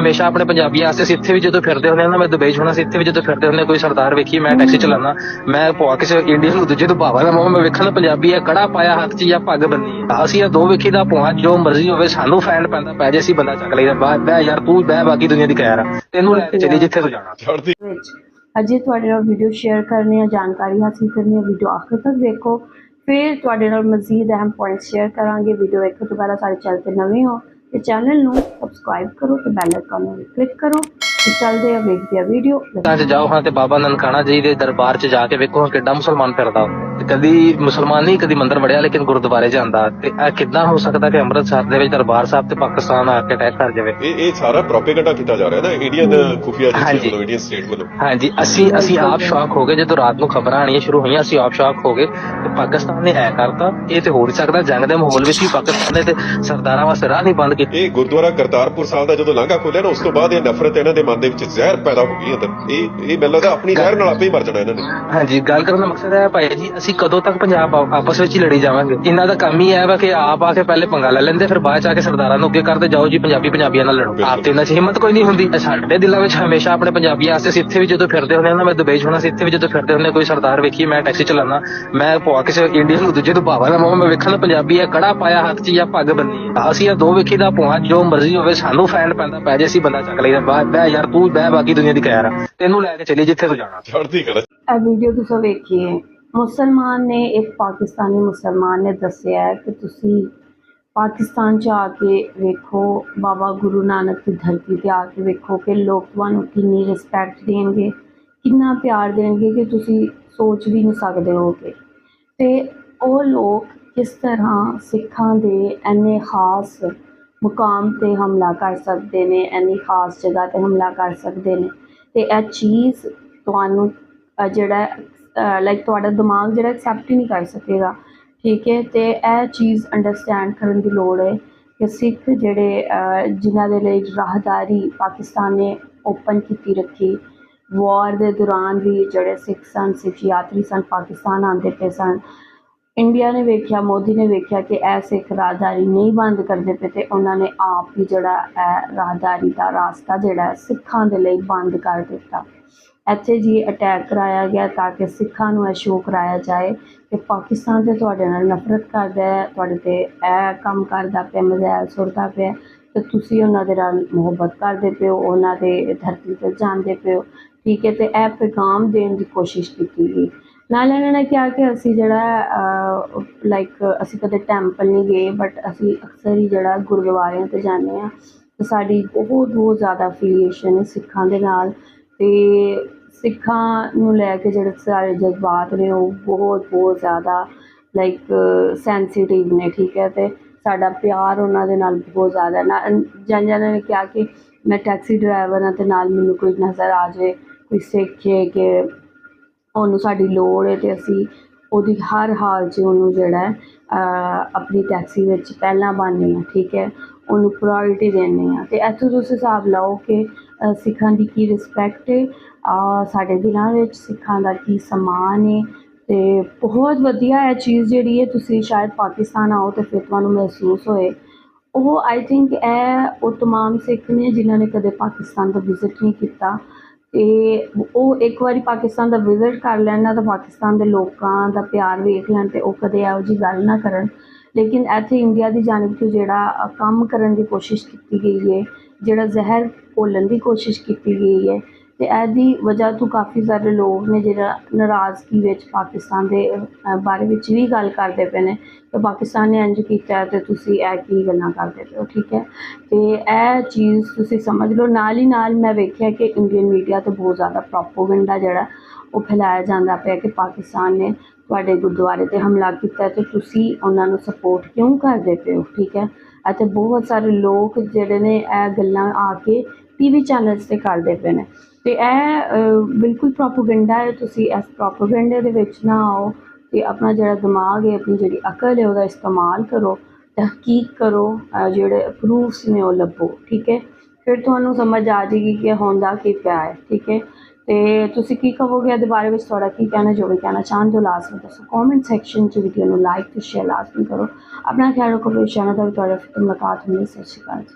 ਹਮੇਸ਼ਾ ਆਪਣੇ ਪੰਜਾਬੀਆਂ ਵਾਸਤੇ ਅਸੀਂ ਇੱਥੇ ਵੀ ਜਦੋਂ ਫਿਰਦੇ ਹੁੰਦੇ ਆ ਨਾ ਮੈਂ ਦੁਬਈ 'ਚ ਹੋਣਾ ਸੀ ਇੱਥੇ ਵੀ ਜਦੋਂ ਫਿਰਦੇ ਹੁੰਦੇ ਆ, ਕੋਈ ਸਰਦਾਰ ਵੇਖੀ ਮੈਂ ਟੈਕਸੀ ਚਲਾਉਣਾ ਮੈਂ ਭਵਾ ਕਿਸੇ ਇੰਡੀਅਨ ਨੂੰ ਦੂਜੇ ਤੋਂ ਭਾਵਾ ਦਾ ਮੈਂ ਵੇਖਣ ਦਾ ਪੰਜਾਬੀ ਹੈ ਕੜਾ ਪਾਇਆ ਹੱਥ 'ਚ ਜਾਂ ਪੱਗ ਬੰਨੀ ਹੈ। ਅਸੀਂ ਇਹ ਦੋ ਵੇਖੀ ਦਾ ਭਵਾ ਜੋ ਮਰਜ਼ੀ ਹੋਵੇ ਸਾਨੂੰ ਫੈਨ ਪੈਂਦਾ ਪੈ ਜੇ ਅਸੀਂ ਬੰਦਾ ਚੱਕ ਲਈਦਾ ਬਾ ਬਹਿ ਯਾਰ ਤੂੰ ਬਹਿ ਬਾਕੀ ਦੁਨੀਆ ਦੀ ਕਹਿਰ ਆ। ਤੈਨੂੰ ਲੈ ਕੇ ਚੱਲੀ ਜਿੱਥੇ ਤੂੰ ਜਾਣਾ। ਵਿੱਚ। ਅਜੇ ਤੁਹਾਡੇ ਨਾਲ ਵੀਡੀਓ ਸ਼ੇਅਰ ਕਰਨੀ ਹੈ ਜਾਣਕਾਰੀ ਹਾਸਲ ਕਰਨੀ ਹੈ ਵੀਡੀਓ ਆਖਰ ਤੱਕ ਦੇਖੋ ਫਿਰ ਤੁਹਾਡੇ ਨਾਲ ਮਜ਼ੀਦ ਅਹਿਮ ਪੁਆਇੰਟ ਸ਼ੇਅਰ ਕਰਾਂਗੇ। ਵੀਡੀਓ ਵੇਖੋ ਤੋਂ ਪਹਿਲਾਂ ਸਾਡੇ ਚੈਨਲ ਤੇ ਨਵੇਂ ਹੋ। ਤੇ ਚੈਨਲ ਨੂੰ ਸਬਸਕ੍ਰਾਈਬ ਕਰੋ ਤੇ ਬੈਲ ਆਈਕਨ ਨੂੰ ਕਲਿੱਕ ਕਰੋ। ਤੇ ਚੱਲਦੇ ਆ ਵੇਖਦੇ ਆ ਵੀਡੀਓ ਤਾਂ ਚ ਜਾਓ ਹਾਂ ਤੇ ਬਾਬਾ ਨਨਕਾਣਾ ਜੀ ਦੇ ਦਰਬਾਰ 'ਚ ਜਾ ਕੇ ਵੇਖੋ ਕਿੱਡਾ ਮੁਸਲਮਾਨ ਫਿਰਦਾ। ਤੇ ਕਦੀ ਮੁਸਲਮਾਨ ਨਹੀਂ ਕਦੀ ਮੰਦਰ ਵੜਿਆ ਲੇਕਿਨ ਗੁਰਦੁਆਰੇ ਜਾਂਦਾ। ਤੇ ਇਹ ਕਿੱਦਾਂ ਹੋ ਸਕਦਾ ਕਿ ਅੰਮ੍ਰਿਤਸਰ ਦੇ ਵਿੱਚ ਦਰਬਾਰ ਸਾਹਿਬ ਤੇ ਪਾਕਿਸਤਾਨ ਆ ਕੇ ਅਟੈਕ ਕਰ ਜਾਵੇ? ਇਹ ਇਹ ਸਾਰਾ ਪ੍ਰੋਪੇਗੈਂਡਾ ਕੀਤਾ ਜਾ ਰਿਹਾ ਨਾ ਇੰਡੀਅਨ ਖੁਫੀਆ। ਏਜੰਸੀ ਵੱਲੋਂ ਇੰਡੀਅਨ ਸਟੇਟ ਵੱਲੋਂ। ਹਾਂਜੀ ਅਸੀਂ ਅਸੀਂ ਆਪ ਸ਼ੌਕ ਹੋ ਗਏ ਜਦੋਂ ਰਾਤ ਨੂੰ ਖਬਰਾਂ ਆਣੀਆਂ ਸ਼ੁਰੂ ਹੋਈਆਂ ਅਸੀਂ ਆਪ ਸ਼ੌਕ ਹੋ ਗਏ ਤੇ ਪਾਕਿਸਤਾਨ ਨੇ ਐ ਕਰਤਾ। ਇਹ ਤੇ ਹੋ ਨਹੀਂ ਸਕਦਾ ਜੰਗ ਦੇ ਮਾਹੌਲ ਵਿੱਚ ਵੀ ਪਾਕਿਸਤਾਨ ਨੇ ਤੇ ਸਰਦਾਰਾਂ ਵਾਸਤੇ ਰਾਹ ਨਹੀਂ ਬੰਦ ਕੀਤੀ। ਇਹ ਗੁਰਦੁਆਰਾ ਕਰਤਾਰਪੁਰ ਸਾਹਿਬ ਦਾ ਜਦੋਂ ਲਾਂਘਾ ਖੋਲਿਆ ਨਾ ਉਸ ਤੋਂ ਬਾਅਦ ਇਹ ਨਫ਼ਰਤ ਇਹਨਾਂ ਦੇ ਮਨ ਦੇ ਵਿੱਚ ਜ਼ਹਿਰ ਪੈਦਾ ਹੋ ਗਈ ਅੰਦਰ। ਇਹ ਇਹ ਮੈਨੂੰ ਲੱਗਦਾ ਆਪਣੀ ਜ਼ਹਿਰ ਨਾਲ ਆਪੇ ਹੀ ਮਰ ਜਾਣਾ ਇਹਨਾਂ ਨੇ। ਹਾਂਜੀ ਗੱਲ ਕਰਨ ਦਾ ਮਕਸਦ ਹੈ ਭਾਈ ਜੀ ਅਸੀਂ ਕਦੋਂ ਤੱਕ ਪੰਜਾਬ ਆਪਸ ਵਿੱਚ ਹੀ ਲੜੀ ਜਾਵਾਂਗੇ? ਇਹਨਾਂ ਦਾ ਕੰਮ ਹੀ ਹੈ ਵਾ ਕਿ ਆਪ ਆ ਕੇ ਪਹਿਲੇ ਪੰਗਾ ਲੈ ਲੈਂਦੇ ਫਿਰ ਬਾਅਦ ਚ ਆ ਕੇ ਸਰਦਾਰਾਂ ਨੂੰ ਅੱਗੇ ਕਰਦੇ ਜਾਓ ਜੀ ਪੰਜਾਬੀ ਪੰਜਾਬੀਆਂ ਨਾਲ ਲੜੋ। ਆਪ ਤੇ ਇਹਨਾਂ 'ਚ ਹਿੰਮਤ ਕੋਈ ਨਹੀਂ ਹੁੰਦੀ। ਸਾਡੇ ਦਿਲਾਂ ਵਿੱਚ ਹਮੇਸ਼ਾ ਆਪਣੇ ਪੰਜਾਬੀਆਂ ਵਾਸਤੇ ਅਸੀਂ ਇੱਥੇ ਵੀ ਜਦੋਂ ਫਿਰਦੇ ਹੁੰਦੇ ਆ ਨਾ ਮੈਂ ਦੁਬਈ 'ਚ ਹੋਣਾ ਸੀ ਇੱਥੇ ਵੀ ਜਦੋਂ ਫਿਰਦੇ ਹੁੰਦੇ ਆ, ਕੋਈ ਸਰਦਾਰ ਵੇਖੀ ਮੈਂ ਟੈਕਸੀ ਚਲਾਉਣਾ ਮੈਂ ਭਵਾ ਕਿਸੇ ਇੰਡੀਅਨ ਨੂੰ ਦੂਜੇ ਤੋਂ ਭਾਵਾ ਦਾ ਮੈਂ ਵੇਖਣ ਦਾ ਪੰਜਾਬੀ ਆ ਕੜਾ ਪਾਇਆ ਹੱਥ 'ਚ ਜਾਂ ਪੱਗ ਬੰਨੀ ਹੈ। ਅਸੀਂ ਆ ਦੋ ਵੇਖੀ ਦਾ ਭਵਾ ਜੋ ਮਰਜ਼ੀ ਹੋਵੇ ਸਾਨੂੰ ਫੈਨ ਪੈਂਦਾ ਪੈ ਜੇ ਅਸੀਂ ਬੰਦਾ ਚੱਕ ਲਈਦਾ ਬਾ ਬਹਿ ਯਾਰ ਤੂੰ ਬਹਿ ਬਾਕੀ ਦੁਨੀਆ ਦੀ ਕਹਿਰ ਆ। ਤੈਨੂੰ ਲੈ ਕੇ ਚੱਲੀ ਜਿੱਥੇ ਤੂੰ ਜਾਣਾ। ਚੜ੍ਹਦੀ ਕਲਾ ਇਹ ਵੀਡੀਓ ਤੁਸੀਂ ਵੇਖੀਏ ਮੁਸਲਮਾਨ ਨੇ ਇੱਕ ਪਾਕਿਸਤਾਨੀ ਮੁਸਲਮਾਨ ਨੇ ਦੱਸਿਆ ਹੈ ਕਿ ਤੁਸੀਂ ਪਾਕਿਸਤਾਨ ਚ ਆ ਕੇ ਵੇਖੋ ਬਾਬਾ ਗੁਰੂ ਨਾਨਕ ਦੀ ਧਰਤੀ ਤੇ ਆ ਕੇ ਵੇਖੋ ਕਿ ਲੋਕ ਤੁਹਾਨੂੰ ਕਿੰਨੀ ਰਿਸਪੈਕਟ ਦੇਣਗੇ ਕਿੰਨਾ ਪਿਆਰ ਦੇਣਗੇ ਕਿ ਤੁਸੀਂ ਸੋਚ ਵੀ ਨਹੀਂ ਸਕਦੇ ਹੋਗੇ। ਤੇ ਉਹ ਲੋਕ ਕਿਸ ਤਰ੍ਹਾਂ ਸਿੱਖਾਂ ਦੇ ਐਨੇ ਖਾਸ ਮੁਕਾਮ ਤੇ ਹਮਲਾ ਕਰ ਸਕਦੇ ਨੇ ਐਨੀ ਖਾਸ ਜਗ੍ਹਾ ਤੇ ਹਮਲਾ ਕਰ ਸਕਦੇ ਨੇ। ਤੇ ਇਹ ਚੀਜ਼ ਤੁਹਾਨੂੰ ਜਿਹੜਾ ਲਾਈਕ ਤੁਹਾਡਾ ਦਿਮਾਗ ਜਿਹੜਾ ਐਕਸੈਪਟ ਹੀ ਨਹੀਂ ਕਰ ਸਕੇਗਾ। ਠੀਕ ਹੈ? ਤੇ ਇਹ ਚੀਜ਼ ਅੰਡਰਸਟੈਂਡ ਕਰਨ ਦੀ ਲੋੜ ਹੈ ਕਿ ਸਿੱਖ ਜਿਹੜੇ ਅ, ਜਿਨ੍ਹਾਂ ਦੇ ਲਈ ਰਾਹਦਾਰੀ ਪਾਕਿਸਤਾਨ ਨੇ ਓਪਨ ਕੀਤੀ ਰੱਖੀ ਵਾਰ ਦੇ ਦੌਰਾਨ ਵੀ ਜਿਹੜੇ ਸਿੱਖ ਸਨ ਸਿੱਖ ਯਾਤਰੀ ਸਨ ਪਾਕਿਸਤਾਨ ਆਉਂਦੇ ਪਏ ਸਨ ਇੰਡੀਆ ਨੇ ਵੇਖਿਆ, ਮੋਦੀ ਨੇ ਵੇਖਿਆ ਕਿ ਇਹ ਸਿੱਖ ਰਾਹਦਾਰੀ ਨਹੀਂ ਬੰਦ ਕਰਦੇ ਪਏ ਤੇ ਉਹਨਾਂ ਨੇ ਆਪ ਹੀ ਜਿਹੜਾ ਇਹ ਰਾਹਦਾਰੀ ਦਾ ਰਾਸਤਾ ਜਿਹੜਾ ਸਿੱਖਾਂ ਦੇ ਲਈ ਬੰਦ ਕਰ ਦਿੱਤਾ। ਇੱਥੇ ਜੀ ਅਟੈਕ ਕਰਾਇਆ ਗਿਆ ਤਾਂ ਕਿ ਸਿੱਖਾਂ ਨੂੰ ਇਹ ਸ਼ੋਅ ਕਰਾਇਆ ਜਾਏ ਕਿ ਪਾਕਿਸਤਾਨ ਤੇ ਤੁਹਾਡੇ ਨਾਲ ਨਫ਼ਰਤ ਕਰਦਾ ਹੈ, ਤੁਹਾਡੇ ਤੇ ਇਹ ਕੰਮ ਕਰਦਾ ਪਿਆ ਮਜ਼ਾਇਲ ਸੁੱਟਦਾ ਪਿਆ ਤੇ ਤੁਸੀਂ ਉਹਨਾਂ ਦੇ ਨਾਲ ਮੁਹੱਬਤ ਕਰਦੇ ਪਿਓ ਉਹਨਾਂ ਦੇ ਧਰਤੀ ਤੇ ਜਾਂਦੇ ਪਿਓ ਠੀਕ ਹੈ, ਤੇ ਇਹ ਪੈਗਾਮ ਦੇਣ ਦੀ ਕੋਸ਼ਿਸ਼ ਕੀਤੀ ਗਈ। ਨਾਲ ਇਹਨਾਂ ਨੇ ਕਿਹਾ ਕਿ ਅਸੀਂ ਜਿਹੜਾ ਲਾਈਕ ਅਸੀਂ ਕਦੇ ਟੈਂਪਲ ਨਹੀਂ ਗਏ ਬਟ ਅਸੀਂ ਅਕਸਰ ਹੀ ਜਿਹੜਾ ਗੁਰਦੁਆਰਿਆਂ ਤੇ ਜਾਂਦੇ ਆ ਤੇ ਸਾਡੀ ਬਹੁਤ ਬਹੁਤ ਜ਼ਿਆਦਾ ਅਫੀਲੀਏਸ਼ਨ ਹੈ ਸਿੱਖਾਂ ਦੇ ਨਾਲ। ਤੇ ਸਿੱਖਾਂ ਨੂੰ ਲੈ ਕੇ ਜਿਹੜੇ ਸਾਰੇ ਜਜ਼ਬਾਤ ਨੇ, ਉਹ ਬਹੁਤ ਬਹੁਤ ਜ਼ਿਆਦਾ ਲਾਈਕ ਸੈਂਸਿਟਿਵ ਨੇ, ਠੀਕ ਹੈ? ਤੇ ਸਾਡਾ ਪਿਆਰ ਉਹਨਾਂ ਦੇ ਨਾਲ ਬਹੁਤ ਜ਼ਿਆਦਾ ਨਾ ਜਾਂ ਜਾਂ ਨੇ ਕਿਹਾ ਕਿ ਮੈਂ ਟੈਕਸੀ ਡਰਾਈਵਰ ਹਾਂ ਤੇ ਨਾਲ ਮੈਨੂੰ ਕੋਈ ਨਜ਼ਰ ਆ ਜਾਵੇ ਕੋਈ ਸਿੱਖੇ ਕਿ ਉਹਨੂੰ ਸਾਡੀ ਲੋੜ ਹੈ ਅਤੇ ਅਸੀਂ ਉਹਦੀ ਹਰ ਹਾਲ 'ਚ ਉਹਨੂੰ ਜਿਹੜਾ ਆਪਣੀ ਟੈਕਸੀ ਵਿੱਚ ਪਹਿਲਾਂ ਪਾਉਂਦੇ ਹਾਂ, ਠੀਕ ਹੈ? ਉਹਨੂੰ ਪ੍ਰੋਇਰਟੀ ਦਿੰਦੇ ਹਾਂ। ਅਤੇ ਇੱਥੋਂ ਤੁਸੀਂ ਹਿਸਾਬ ਲਾਓ ਕਿ ਸਿੱਖਾਂ ਦੀ ਕੀ ਰਿਸਪੈਕਟ ਹੈ? ਸਾਡੇ ਦਿਲਾਂ ਵਿੱਚ ਸਿੱਖਾਂ ਦਾ ਕੀ ਸਮਾਨ ਹੈ? ਤੇ ਬਹੁਤ ਵਧੀਆ ਇਹ ਚੀਜ਼ ਜਿਹੜੀ ਹੈ, ਤੁਸੀਂ ਸ਼ਾਇਦ ਪਾਕਿਸਤਾਨ ਆਓ ਤੇ ਫਿਰ ਤੁਹਾਨੂੰ ਮਹਿਸੂਸ ਹੋਏ। ਉਹ ਆਈ ਥਿੰਕ ਇਹ ਉਹ ਤਮਾਮ ਸਿੱਖ ਨੇ ਜਿਨ੍ਹਾਂ ਨੇ ਕਦੇ ਪਾਕਿਸਤਾਨ ਦਾ ਵਿਜ਼ਿਟ ਨਹੀਂ ਕੀਤਾ। ਤੇ ਉਹ ਇੱਕ ਵਾਰੀ ਪਾਕਿਸਤਾਨ ਦਾ ਵਿਜ਼ਿਟ ਕਰ ਲੈਣ ਨਾ ਤਾਂ ਪਾਕਿਸਤਾਨ ਦੇ ਲੋਕਾਂ ਦਾ ਪਿਆਰ ਵੇਖ ਲੈਣ ਤੇ ਉਹ ਕਦੇ ਇਹੋ ਜਿਹੀ ਗੱਲ ਨਾ ਕਰਨ। ਲੇਕਿਨ ਇੱਥੇ ਇੰਡੀਆ ਦੀ ਜਾਨਿਬ ਤੋਂ ਜਿਹੜਾ ਕੰਮ ਕਰਨ ਦੀ ਕੋਸ਼ਿਸ਼ ਕੀਤੀ ਗਈ ਹੈ, ਜਿਹੜਾ ਜ਼ਹਿਰ ਘੋਲਣ ਦੀ ਕੋਸ਼ਿਸ਼ ਕੀਤੀ ਗਈ ਹੈ ਤੇ ਇਹਦੀ ਵਜ੍ਹਾ ਤੋਂ ਕਾਫੀ ਸਾਰੇ ਲੋਕ ਨੇ ਜਿਹੜਾ ਨਾਰਾਜ਼ਗੀ ਵਿੱਚ ਪਾਕਿਸਤਾਨ ਦੇ ਅ, ਬਾਰੇ ਵਿੱਚ ਵੀ ਗੱਲ ਕਰਦੇ ਪਏ ਨੇ ਕਿ ਪਾਕਿਸਤਾਨ ਨੇ ਇੰਜ ਕੀਤਾ ਹੈ ਤੇ ਤੁਸੀਂ ਇਹ ਕੀ ਗੱਲਾਂ ਕਰਦੇ ਪਏ ਹੋ ਠੀਕ ਹੈ? ਤੇ ਇਹ ਚੀਜ਼ ਤੁਸੀਂ ਸਮਝ ਲਓ ਨਾਲ ਹੀ ਨਾਲ ਮੈਂ ਵੇਖਿਆ ਕਿ ਇੰਡੀਅਨ ਮੀਡੀਆ ਤੇ ਬਹੁਤ ਜ਼ਿਆਦਾ ਪ੍ਰੋਪੋਗੈਂਡਾ ਜਿਹੜਾ ਉਹ ਫੈਲਾਇਆ ਜਾਂਦਾ ਪਿਆ ਕਿ ਪਾਕਿਸਤਾਨ ਨੇ ਤੁਹਾਡੇ ਗੁਰਦੁਆਰੇ ਤੇ ਹਮਲਾ ਕੀਤਾ ਤੇ ਤੁਸੀਂ ਉਹਨਾਂ ਨੂੰ ਸਪੋਰਟ ਕਿਉਂ ਕਰਦੇ ਪਏ ਹੋ ਠੀਕ ਹੈ? ਅਤੇ ਬਹੁਤ ਸਾਰੇ ਲੋਕ ਜਿਹੜੇ ਨੇ ਇਹ ਗੱਲਾਂ ਆ ਕੇ ਟੀਵੀ ਚੈਨਲਸ ਤੇ ਕਰਦੇ ਪਏ ਨੇ। ਤੇ ਇਹ ਬਿਲਕੁਲ ਪ੍ਰੋਪੋਗੈਂਡਾ ਹੈ, ਤੁਸੀਂ ਇਸ ਪ੍ਰੋਪੋਗੈਂਡੇ ਦੇ ਵਿੱਚ ਨਾ ਆਓ ਤੇ ਆਪਣਾ ਜਿਹੜਾ ਦਿਮਾਗ ਹੈ, ਆਪਣੀ ਜਿਹੜੀ ਅਕਲ ਹੈ, ਉਹਦਾ ਇਸਤੇਮਾਲ ਕਰੋ, ਤਹਿਕੀਕ ਕਰੋ ਜਿਹੜੇ ਪ੍ਰੂਫਸ ਨੇ ਉਹ ਲੱਭੋ, ਠੀਕ ਹੈ? ਫਿਰ ਤੁਹਾਨੂੰ ਸਮਝ ਆ ਜਾਏਗੀ ਕਿ ਹੁੰਦਾ ਕੀ ਪਿਆ ਹੈ, ਠੀਕ ਹੈ? ਤੇ ਤੁਸੀਂ ਕੀ ਕਹੋਗੇ ਇਹਦੇ ਬਾਰੇ ਵਿੱਚ? ਤੁਹਾਡਾ ਕੀ ਕਹਿਣਾ, ਜੋ ਵੀ ਕਹਿਣਾ ਚਾਹੁੰਦੇ ਹੋ ਲਾਜ਼ਮੀ ਦੱਸੋ। ਕਮੈਂਟ ਸੈਕਸ਼ਨ 'ਚ ਵੀਡੀਓ ਨੂੰ ਲਾਈਕ ਤੇ ਸ਼ੇਅਰ ਲਾਜ਼ਮੀ ਕਰੋ। ਆਪਣਾ ਖਿਆਲ ਰੱਖੋ ਫਿਰ ਸ਼ਾਨਦਾਰ ਤੁਹਾਡਾ ਫਿਰ ਮੁਲਾਕਾਤ ਹੋਣੀ ਸਤਿ ਸ਼੍ਰੀ ਅਕਾਲ ਜੀ।